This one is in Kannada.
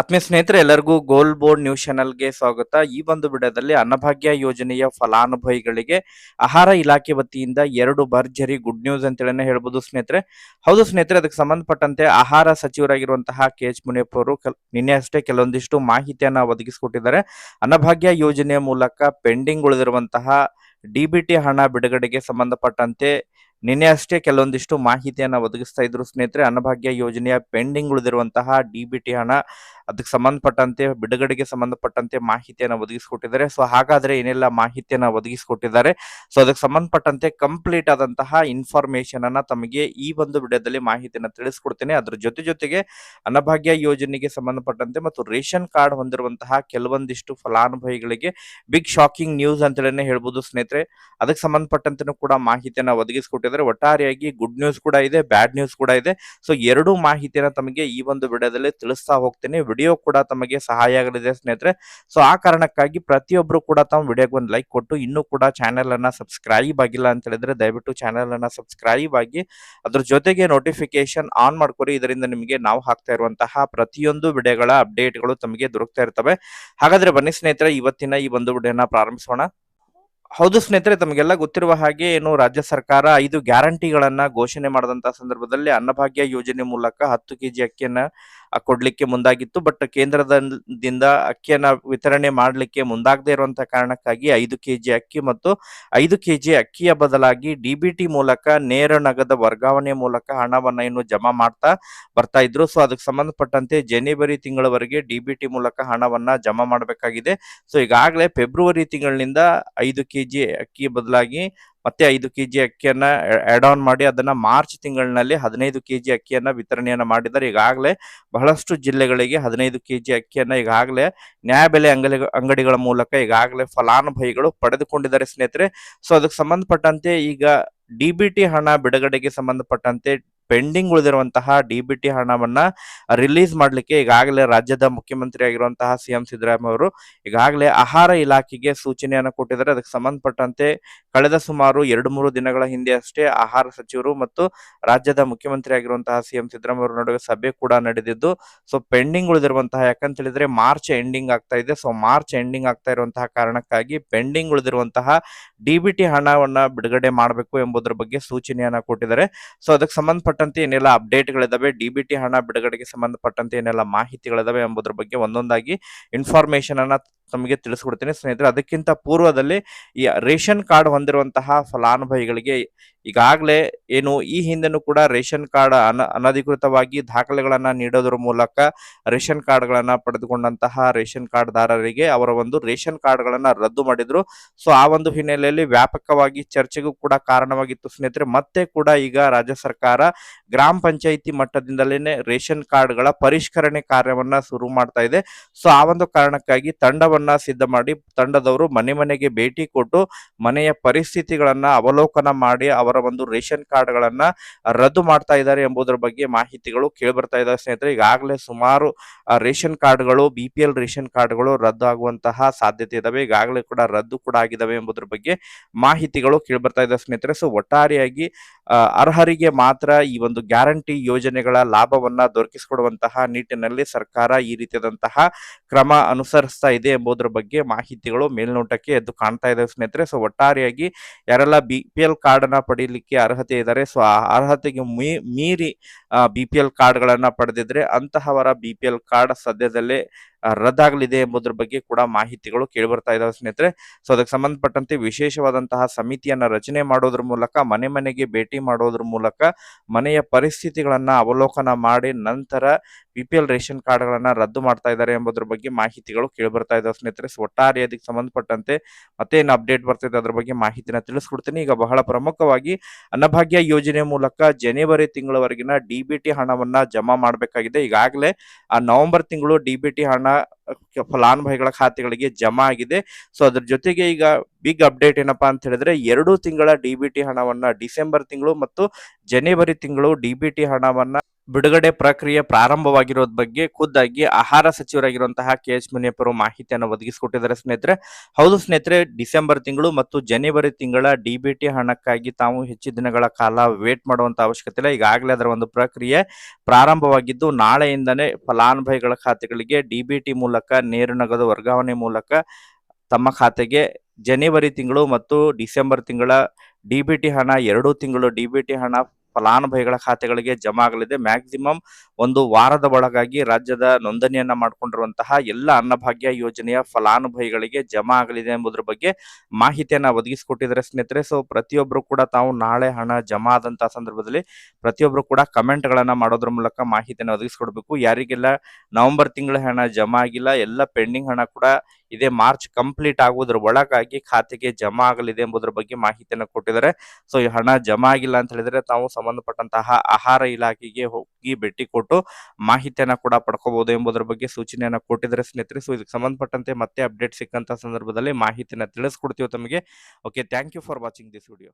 ಆತ್ಮೀಯ ಸ್ನೇಹಿತರೆ, ಎಲ್ಲರಿಗೂ ಗೋಲ್ ಬೋರ್ಡ್ ನ್ಯೂಸ್ ಚಾನೆಲ್ಗೆ ಸ್ವಾಗತ. ಈ ಒಂದು ವಿಡಿಯೋದಲ್ಲಿ ಅನ್ನಭಾಗ್ಯ ಯೋಜನೆಯ ಫಲಾನುಭವಿಗಳಿಗೆ ಆಹಾರ ಇಲಾಖೆ ವತಿಯಿಂದ ಎರಡು ಭರ್ಜರಿ ಗುಡ್ ನ್ಯೂಸ್ ಅಂತೇಳಿ ಹೇಳ್ಬೋದು ಸ್ನೇಹಿತರೆ. ಹೌದು ಸ್ನೇಹಿತರೆ, ಅದಕ್ಕೆ ಸಂಬಂಧಪಟ್ಟಂತೆ ಆಹಾರ ಸಚಿವರಾಗಿರುವಂತಹ ಕೆ. ಎಚ್. ಮುನಿಯಪ್ಪ ಅವರು ನಿನ್ನೆ ಅಷ್ಟೇ ಕೆಲವೊಂದಿಷ್ಟು ಮಾಹಿತಿಯನ್ನ ಒದಗಿಸಿಕೊಟ್ಟಿದ್ದಾರೆ. ಅನ್ನಭಾಗ್ಯ ಯೋಜನೆಯ ಮೂಲಕ ಪೆಂಡಿಂಗ್ ಉಳಿದಿರುವಂತಹ ಡಿಬಿಟಿ ಹಣ ಬಿಡುಗಡೆಗೆ ಸಂಬಂಧಪಟ್ಟಂತೆ ನಿನ್ನೆ ಅಷ್ಟೇ ಕೆಲವೊಂದಿಷ್ಟು ಮಾಹಿತಿಯನ್ನು ಒದಗಿಸ್ತಾ ಇದ್ರು ಸ್ನೇಹಿತರೆ. ಅನ್ನಭಾಗ್ಯ ಯೋಜನೆಯ ಪೆಂಡಿಂಗ್ ಉಳಿದಿರುವಂತಹ ಡಿಬಿಟಿ ಹಣ ಅದಕ್ಕೆ ಸಂಬಂಧಪಟ್ಟಂತೆ, ಬಿಡುಗಡೆಗೆ ಸಂಬಂಧಪಟ್ಟಂತೆ ಮಾಹಿತಿಯನ್ನ ಒದಗಿಸಿಕೊಟ್ಟಿದ್ದಾರೆ. ಸೊ ಹಾಗಾದ್ರೆ ಏನೆಲ್ಲ ಮಾಹಿತಿಯನ್ನ ಒದಗಿಸಿಕೊಟ್ಟಿದ್ದಾರೆ? ಸೊ ಅದಕ್ಕೆ ಸಂಬಂಧಪಟ್ಟಂತೆ ಕಂಪ್ಲೀಟ್ ಆದಂತಹ ಇನ್ಫಾರ್ಮೇಶನ್ ಅನ್ನ ತಮಗೆ ಈ ಒಂದು ವಿಡಿಯೋದಲ್ಲಿ ಮಾಹಿತಿಯನ್ನು ತಿಳಿಸ್ಕೊಡ್ತೇನೆ. ಅದ್ರ ಜೊತೆ ಜೊತೆಗೆ ಅನ್ನಭಾಗ್ಯ ಯೋಜನೆಗೆ ಸಂಬಂಧಪಟ್ಟಂತೆ ಮತ್ತು ರೇಷನ್ ಕಾರ್ಡ್ ಹೊಂದಿರುವಂತಹ ಕೆಲವೊಂದಿಷ್ಟು ಫಲಾನುಭವಿಗಳಿಗೆ ಬಿಗ್ ಶಾಕಿಂಗ್ ನ್ಯೂಸ್ ಅಂತೇಳಿ ಹೇಳ್ಬೋದು ಸ್ನೇಹಿತರೆ. ಅದಕ್ಕೆ ಸಂಬಂಧಪಟ್ಟಂತೆ ಕೂಡ ಮಾಹಿತಿಯನ್ನ ಒದಗಿಸಿಕೊಟ್ಟಿದ್ದಾರೆ. ಒಟ್ಟಾರೆಯಾಗಿ ಗುಡ್ ನ್ಯೂಸ್ ಕೂಡ ಇದೆ ಬ್ಯಾಡ್ ನ್ಯೂಸ್ ಕೂಡ ಇದೆ. ಸೊ ಎರಡು ಮಾಹಿತಿಯನ್ನ ತಮಗೆ ಈ ಒಂದು ವಿಡಿಯೋದಲ್ಲಿ ತಿಳಿಸ್ತಾ ಹೋಗ್ತೇನೆ. ವಿಡಿಯೋ ಕೂಡ ತಮಗೆ ಸಹಾಯ ಆಗಲಿದೆ ಸ್ನೇಹಿತರೆ. ಸೊ ಆ ಕಾರಣಕ್ಕಾಗಿ ಪ್ರತಿಯೊಬ್ಬರು ಕೂಡ ತಮ್ಮ ವಿಡಿಯೋಗೆ ಒಂದು ಲೈಕ್ ಕೊಟ್ಟು ಇನ್ನೂ ಕೂಡ ಚಾನೆಲ್ ಅನ್ನ ಸಬ್ಸ್ಕ್ರೈಬ್ ಆಗಿಲ್ಲ ಅಂತ ಹೇಳಿದ್ರೆ ದಯವಿಟ್ಟು ಚಾನೆಲ್ ಅನ್ನ ಸಬ್ಸ್ಕ್ರೈಬ್ ಆಗಿ ಅದ್ರ ಜೊತೆಗೆ ನೋಟಿಫಿಕೇಶನ್ ಆನ್ ಮಾಡ್ಕೊರಿ ಇದರಿಂದ ನಿಮಗೆ ನಾವು ಹಾಕ್ತಾ ಇರುವಂತಹ ಪ್ರತಿಯೊಂದು ವಿಡಿಯೋಗಳ ಅಪ್ಡೇಟ್ಗಳು ತಮಗೆ ದೊರಕ್ತಾ ಇರ್ತವೆ. ಹಾಗಾದ್ರೆ ಬನ್ನಿ ಸ್ನೇಹಿತರೆ, ಇವತ್ತಿನ ಈ ಒಂದು ವಿಡಿಯೋನ ಪ್ರಾರಂಭಿಸೋಣ. ಹೌದು ಸ್ನೇಹಿತರೆ, ತಮಗೆಲ್ಲ ಗೊತ್ತಿರುವ ಹಾಗೆ ಏನು ರಾಜ್ಯ ಸರ್ಕಾರ ಐದು ಗ್ಯಾರಂಟಿಗಳನ್ನ ಘೋಷಣೆ ಮಾಡಿದಂತಹ ಸಂದರ್ಭದಲ್ಲಿ ಅನ್ನಭಾಗ್ಯ ಯೋಜನೆ ಮೂಲಕ ಹತ್ತು ಕೆಜಿ ಅಕ್ಕಿಯನ್ನ ಕೊಡ್ಲಿಕ್ಕೆ ಮುಂದಾಗಿತ್ತು. ಬಟ್ ಕೇಂದ್ರದಿಂದ ಅಕ್ಕಿಯನ್ನ ವಿತರಣೆ ಮಾಡಲಿಕ್ಕೆ ಮುಂದಾಗದೆ ಇರುವಂತಹ ಕಾರಣಕ್ಕಾಗಿ ಐದು ಕೆಜಿ ಅಕ್ಕಿ ಮತ್ತು ಐದು ಕೆಜಿ ಅಕ್ಕಿಯ ಬದಲಾಗಿ ಡಿಬಿಟಿ ಮೂಲಕ ನೇರ ನಗದ ವರ್ಗಾವಣೆ ಮೂಲಕ ಹಣವನ್ನ ಇನ್ನು ಜಮಾ ಮಾಡ್ತಾ ಬರ್ತಾ ಇದ್ರು. ಸೊ ಅದಕ್ಕೆ ಸಂಬಂಧಪಟ್ಟಂತೆ ಜನವರಿ ತಿಂಗಳವರೆಗೆ ಡಿಬಿಟಿ ಮೂಲಕ ಹಣವನ್ನ ಜಮಾ ಮಾಡಬೇಕಾಗಿದೆ. ಸೊ ಈಗಾಗಲೇ ಫೆಬ್ರವರಿ ತಿಂಗಳಿನಿಂದ ಐದು ಕೆಜಿ ಅಕ್ಕಿ ಬದಲಾಗಿ ಮತ್ತೆ ಐದು ಕೆಜಿ ಅಕ್ಕಿಯನ್ನ ಆಡ್ ಆನ್ ಮಾಡಿ ಅದನ್ನ ಮಾರ್ಚ್ ತಿಂಗಳಿನಲ್ಲಿ ಹದಿನೈದು ಕೆಜಿ ಅಕ್ಕಿಯನ್ನ ವಿತರಣೆಯನ್ನ ಮಾಡಿದ್ದಾರೆ. ಈಗಾಗಲೇ ಬಹಳಷ್ಟು ಜಿಲ್ಲೆಗಳಿಗೆ ಹದಿನೈದು ಕೆಜಿ ಅಕ್ಕಿಯನ್ನ ಈಗಾಗಲೇ ನ್ಯಾಯಬೆಲೆ ಅಂಗಡಿ ಅಂಗಡಿಗಳ ಮೂಲಕ ಈಗಾಗಲೇ ಫಲಾನುಭವಿಗಳು ಪಡೆದುಕೊಂಡಿದ್ದಾರೆ ಸ್ನೇಹಿತರೆ. ಸೊ ಅದಕ್ಕೆ ಸಂಬಂಧಪಟ್ಟಂತೆ ಈಗ ಡಿಬಿಟಿ ಹಣ ಬಿಡುಗಡೆಗೆ ಸಂಬಂಧಪಟ್ಟಂತೆ ಪೆಂಡಿಂಗ್ ಉಳಿದಿರುವಂತಹ ಡಿಬಿಟಿ ಹಣವನ್ನ ರಿಲೀಸ್ ಮಾಡಲಿಕ್ಕೆ ಈಗಾಗಲೇ ರಾಜ್ಯದ ಮುಖ್ಯಮಂತ್ರಿ ಆಗಿರುವಂತಹ ಸಿಎಂ ಸಿದ್ದರಾಮಯ್ಯ ಅವರು ಈಗಾಗಲೇ ಆಹಾರ ಇಲಾಖೆಗೆ ಸೂಚನೆಯನ್ನು ಕೊಟ್ಟಿದ್ದಾರೆ. ಅದಕ್ಕೆ ಸಂಬಂಧಪಟ್ಟಂತೆ ಕಳೆದ ಸುಮಾರು ಎರಡು ಮೂರು ದಿನಗಳ ಹಿಂದೆ ಅಷ್ಟೇ ಆಹಾರ ಸಚಿವರು ಮತ್ತು ರಾಜ್ಯದ ಮುಖ್ಯಮಂತ್ರಿ ಆಗಿರುವಂತಹ ಸಿಎಂ ಸಿದ್ದರಾಮಯ್ಯ ನಡುವೆ ಸಭೆ ಕೂಡ ನಡೆದಿದ್ದು, ಸೊ ಪೆಂಡಿಂಗ್ ಉಳಿದಿರುವಂತಹ ಯಾಕಂತ ಹೇಳಿದ್ರೆ ಮಾರ್ಚ್ ಎಂಡಿಂಗ್ ಆಗ್ತಾ ಇದೆ. ಸೊ ಮಾರ್ಚ್ ಎಂಡಿಂಗ್ ಆಗ್ತಾ ಇರುವಂತಹ ಕಾರಣಕ್ಕಾಗಿ ಪೆಂಡಿಂಗ್ ಉಳಿದಿರುವಂತಹ ಡಿಬಿಟಿ ಹಣವನ್ನ ಬಿಡುಗಡೆ ಮಾಡಬೇಕು ಎಂಬುದರ ಬಗ್ಗೆ ಸೂಚನೆಯನ್ನ ಕೊಟ್ಟಿದ್ದಾರೆ. ಸೊ ಅದಕ್ಕೆ ಸಂಬಂಧಪಟ್ಟಂತೆ ಏನೆಲ್ಲ ಅಪ್ಡೇಟ್ಗಳಿದಾವೆ ಟಿ ಹಣ ಬಿಡುಗಡೆಗೆ ಸಂಬಂಧಪಟ್ಟಂತೆ ಏನೆಲ್ಲ ಮಾಹಿತಿಗಳಿದಾವೆ ಎಂಬುದರ ಬಗ್ಗೆ ಒಂದೊಂದಾಗಿ ಇನ್ಫಾರ್ಮೇಶನ್ ಅನ್ನ ತಮಗೆ ತಿಳಿಸ್ಕೊಡ್ತೀನಿ. ಸ್ನೇಹಿತರೆ, ಅದಕ್ಕಿಂತ ಪೂರ್ವದಲ್ಲಿ ಈ ರೇಷನ್ ಕಾರ್ಡ್ ಹೊಂದಿರುವಂತಹ ಫಲಾನುಭವಿಗಳಿಗೆ ಈಗಾಗಲೇ ಏನು ಈ ಹಿಂದೆನೂ ಕೂಡ ರೇಷನ್ ಕಾರ್ಡ್ ಅನ ಅನಧಿಕೃತವಾಗಿ ದಾಖಲೆಗಳನ್ನು ನೀಡೋದ್ರ ಮೂಲಕ ರೇಷನ್ ಕಾರ್ಡ್ಗಳನ್ನು ಪಡೆದುಕೊಂಡಂತಹ ರೇಷನ್ ಕಾರ್ಡ್ ದಾರರಿಗೆ ಅವರ ಒಂದು ರೇಷನ್ ಕಾರ್ಡ್ಗಳನ್ನು ರದ್ದು ಮಾಡಿದ್ರು. ಸೊ, ಆ ಒಂದು ಹಿನ್ನೆಲೆಯಲ್ಲಿ ವ್ಯಾಪಕವಾಗಿ ಚರ್ಚೆಗೂ ಕೂಡ ಕಾರಣವಾಗಿತ್ತು. ಸ್ನೇಹಿತರೆ, ಮತ್ತೆ ಕೂಡ ಈಗ ರಾಜ್ಯ ಸರ್ಕಾರ ಗ್ರಾಮ ಪಂಚಾಯಿತಿ ಮಟ್ಟದಿಂದಲೇ ರೇಷನ್ ಕಾರ್ಡ್ಗಳ ಪರಿಷ್ಕರಣೆ ಕಾರ್ಯವನ್ನ ಶುರು ಮಾಡ್ತಾ ಇದೆ. ಸೊ, ಆ ಒಂದು ಕಾರಣಕ್ಕಾಗಿ ತಂಡವನ್ನ ಸಿದ್ಧ ಮಾಡಿ ತಂಡದವರು ಮನೆ ಮನೆಗೆ ಭೇಟಿ ಕೊಟ್ಟು ಮನೆಯ ಪರಿಸ್ಥಿತಿಗಳನ್ನ ಅವಲೋಕನ ಮಾಡಿ ಅವರ ಒಂದು ರೇಷನ್ ಕಾರ್ಡ್ಗಳನ್ನ ರದ್ದು ಮಾಡ್ತಾ ಇದ್ದಾರೆ ಎಂಬುದರ ಬಗ್ಗೆ ಮಾಹಿತಿಗಳು ಕೇಳಿಬರ್ತಾ ಇದ್ದಾರೆ ಸ್ನೇಹಿತರೆ. ಈಗಾಗಲೇ ಸುಮಾರು ರೇಷನ್ ಕಾರ್ಡ್ಗಳು, ಬಿ ಪಿ ಎಲ್ ರೇಷನ್ ಕಾರ್ಡ್ಗಳು ರದ್ದು ಆಗುವಂತಹ ಸಾಧ್ಯತೆ ಇದಾವೆ. ಈಗಾಗಲೇ ಕೂಡ ರದ್ದು ಕೂಡ ಆಗಿದಾವೆ ಎಂಬುದರ ಬಗ್ಗೆ ಮಾಹಿತಿಗಳು ಕೇಳಿಬರ್ತಾ ಇದ್ದಾರೆ ಸ್ನೇಹಿತರೆ. ಸೊ, ಒಟ್ಟಾರೆಯಾಗಿ ಅರ್ಹರಿಗೆ ಮಾತ್ರ ಈ ಒಂದು ಗ್ಯಾರಂಟಿ ಯೋಜನೆಗಳ ಲಾಭವನ್ನ ದೊರಕಿಸಿಕೊಡುವಂತಹ ನಿಟ್ಟಿನಲ್ಲಿ ಸರ್ಕಾರ ಈ ರೀತಿಯಾದಂತಹ ಕ್ರಮ ಅನುಸರಿಸ್ತಾ ಇದೆ ಎಂಬುದರ ಬಗ್ಗೆ ಮಾಹಿತಿಗಳು ಮೇಲ್ನೋಟಕ್ಕೆ ಎದ್ದು ಕಾಣ್ತಾ ಇದೆ ಸ್ನೇಹಿತರೆ. ಸೊ ಒಟ್ಟಾರೆಯಾಗಿ ಯಾರೆಲ್ಲ ಬಿ ಪಿ ಎಲ್ ಕಾರ್ಡ್ ಅನ್ನ ಪಡೀಲಿಕ್ಕೆ ಅರ್ಹತೆ ಇದ್ದಾರೆ ಸೊ ಆ ಅರ್ಹತೆಗೆ ಮೀರಿ ಬಿ ಪಿ ಎಲ್ ಕಾರ್ಡ್ಗಳನ್ನ ಪಡೆದಿದ್ರೆ ಅಂತಹವರ ಬಿ ಪಿ ಎಲ್ ಕಾರ್ಡ್ ಸದ್ಯದಲ್ಲೇ ರದ್ದಾಗಲಿದೆ ಎಂಬುದರ ಬಗ್ಗೆ ಕೂಡ ಮಾಹಿತಿಗಳು ಕೇಳಿಬರ್ತಾ ಇದಾವೆ ಸ್ನೇಹಿತರೆ. ಸೊ ಅದಕ್ಕೆ ಸಂಬಂಧಪಟ್ಟಂತೆ ವಿಶೇಷವಾದಂತಹ ಸಮಿತಿಯನ್ನ ರಚನೆ ಮಾಡೋದ್ರ ಮೂಲಕ, ಮನೆ ಮನೆಗೆ ಭೇಟಿ ಮಾಡೋದ್ರ ಮೂಲಕ, ಮನೆಯ ಪರಿಸ್ಥಿತಿಗಳನ್ನ ಅವಲೋಕನ ಮಾಡಿ ನಂತರ ಬಿ ಪಿ ಎಲ್ ರೇಷನ್ ಕಾರ್ಡ್ಗಳನ್ನ ರದ್ದು ಮಾಡ್ತಾ ಇದ್ದಾರೆ ಎಂಬುದರ ಬಗ್ಗೆ ಮಾಹಿತಿಗಳು ಕೇಳಿಬರ್ತಾ ಇದಾವೆ ಸ್ನೇಹಿತರೆ. ಒಟ್ಟಾರೆ ಅದಕ್ಕೆ ಸಂಬಂಧಪಟ್ಟಂತೆ ಮತ್ತೇನು ಅಪ್ಡೇಟ್ ಬರ್ತಿದೆ ಅದ್ರ ಬಗ್ಗೆ ಮಾಹಿತಿನ ತಿಳಿಸ್ಕೊಡ್ತೀನಿ. ಈಗ ಬಹಳ ಪ್ರಮುಖವಾಗಿ ಅನ್ನಭಾಗ್ಯ ಯೋಜನೆ ಮೂಲಕ ಜನವರಿ ತಿಂಗಳವರೆಗಿನ ಡಿಬಿಟಿ ಹಣವನ್ನ ಜಮಾ ಮಾಡಬೇಕಾಗಿದೆ. ಈಗಾಗಲೇ ಆ ನವೆಂಬರ್ ತಿಂಗಳು ಡಿಬಿಟಿ ಹಣ ಫಲಾನುಭವಿಗಳ ಖಾತೆಗಳಿಗೆ ಜಮಾ ಆಗಿದೆ. ಸೊ, ಅದ್ರ ಜೊತೆಗೆ ಈಗ ಬಿಗ್ ಅಪ್ಡೇಟ್ ಏನಪ್ಪಾ ಅಂತ ಹೇಳಿದ್ರೆ, ಎರಡು ತಿಂಗಳ ಡಿಬಿಟಿ ಹಣವನ್ನ ಡಿಸೆಂಬರ್ ತಿಂಗಳು ಮತ್ತು ಜನವರಿ ತಿಂಗಳು ಡಿಬಿಟಿ ಹಣವನ್ನ ಬಿಡುಗಡೆ ಪ್ರಕ್ರಿಯೆ ಪ್ರಾರಂಭವಾಗಿರೋದ್ ಬಗ್ಗೆ ಖುದ್ದಾಗಿ ಆಹಾರ ಸಚಿವರಾಗಿರುವಂತಹ ಕೆ ಎಚ್ ಮುನಿಯಪ್ಪ ಮಾಹಿತಿಯನ್ನು ಒದಗಿಸಿಕೊಟ್ಟಿದ್ದಾರೆ ಸ್ನೇಹಿತರೆ. ಹೌದು ಸ್ನೇಹಿತರೆ, ಡಿಸೆಂಬರ್ ತಿಂಗಳು ಮತ್ತು ಜನವರಿ ತಿಂಗಳ ಡಿಬಿಟಿ ಹಣಕ್ಕಾಗಿ ತಾವು ಹೆಚ್ಚು ದಿನಗಳ ಕಾಲ ವೇಟ್ ಮಾಡುವಂತ ಅವಶ್ಯಕತೆ ಇಲ್ಲ. ಈಗಾಗಲೇ ಅದರ ಒಂದು ಪ್ರಕ್ರಿಯೆ ಪ್ರಾರಂಭವಾಗಿದ್ದು, ನಾಳೆಯಿಂದನೇ ಫಲಾನುಭವಿಗಳ ಖಾತೆಗಳಿಗೆ ಡಿಬಿಟಿ ಮೂಲಕ ನೇರ ನಗದು ವರ್ಗಾವಣೆ ಮೂಲಕ ತಮ್ಮ ಖಾತೆಗೆ ಜನವರಿ ತಿಂಗಳು ಮತ್ತು ಡಿಸೆಂಬರ್ ತಿಂಗಳ ಡಿಬಿಟಿ ಹಣ, ಎರಡು ತಿಂಗಳು ಡಿಬಿಟಿ ಹಣ ಫಲಾನುಭವಿಗಳ ಖಾತೆಗಳಿಗೆ ಜಮಾ ಆಗಲಿದೆ. ಮ್ಯಾಕ್ಸಿಮಮ್ ಒಂದು ವಾರದ ಒಳಗಾಗಿ ರಾಜ್ಯದ ನೋಂದಣಿಯನ್ನ ಮಾಡಿಕೊಂಡಿರುವಂತಹ ಎಲ್ಲ ಅನ್ನಭಾಗ್ಯ ಯೋಜನೆಯ ಫಲಾನುಭವಿಗಳಿಗೆ ಜಮಾ ಆಗಲಿದೆ ಎಂಬುದರ ಬಗ್ಗೆ ಮಾಹಿತಿಯನ್ನ ಒದಗಿಸಿಕೊಟ್ಟಿದ್ದಾರೆ ಸ್ನೇಹಿತರೆ. ಸೊ ಪ್ರತಿಯೊಬ್ಬರು ಕೂಡ ತಾವು ನಾಳೆ ಹಣ ಜಮಾ ಆದಂತಹ ಸಂದರ್ಭದಲ್ಲಿ ಪ್ರತಿಯೊಬ್ಬರು ಕೂಡ ಕಮೆಂಟ್ ಗಳನ್ನ ಮಾಡೋದ್ರ ಮೂಲಕ ಮಾಹಿತಿಯನ್ನು ಒದಗಿಸಿಕೊಡ್ಬೇಕು. ಯಾರಿಗೆಲ್ಲ ನವೆಂಬರ್ ತಿಂಗಳ ಹಣ ಜಮಾ ಆಗಿಲ್ಲ, ಎಲ್ಲ ಪೆಂಡಿಂಗ್ ಹಣ ಕೂಡ ಇದೇ ಮಾರ್ಚ್ ಕಂಪ್ಲೀಟ್ ಆಗುವುದರ ಒಳಗಾಗಿ ಖಾತೆಗೆ ಜಮಾ ಆಗಲಿದೆ ಎಂಬುದರ ಬಗ್ಗೆ ಮಾಹಿತಿಯನ್ನು ಕೊಟ್ಟಿದ್ದಾರೆ. ಸೊ ಈ ಹಣ ಜಮಾ ಆಗಿಲ್ಲ ಅಂತ ಹೇಳಿದ್ರೆ ತಾವು ಸಂಬಂಧಪಟ್ಟಂತಹ ಆಹಾರ ಇಲಾಖೆಗೆ ಹೋಗಿ ಭೇಟಿ ಕೊಟ್ಟು ಮಾಹಿತಿಯನ್ನ ಕೂಡ ಪಡ್ಕೋಬಹುದು ಎಂಬುದರ ಬಗ್ಗೆ ಸೂಚನೆಯನ್ನ ಕೊಟ್ಟಿದ್ದಾರೆ ಸ್ನೇಹಿತರೆ. ಸೊ ಇದಕ್ಕೆ ಸಂಬಂಧಪಟ್ಟಂತೆ ಮತ್ತೆ ಅಪ್ಡೇಟ್ ಸಿಕ್ಕಂತ ಸಂದರ್ಭದಲ್ಲಿ ಮಾಹಿತಿಯನ್ನ ತಿಳಿಸ್ಕೊಡ್ತೀವಿ ತಮಗೆ. Okay thank you for watching this video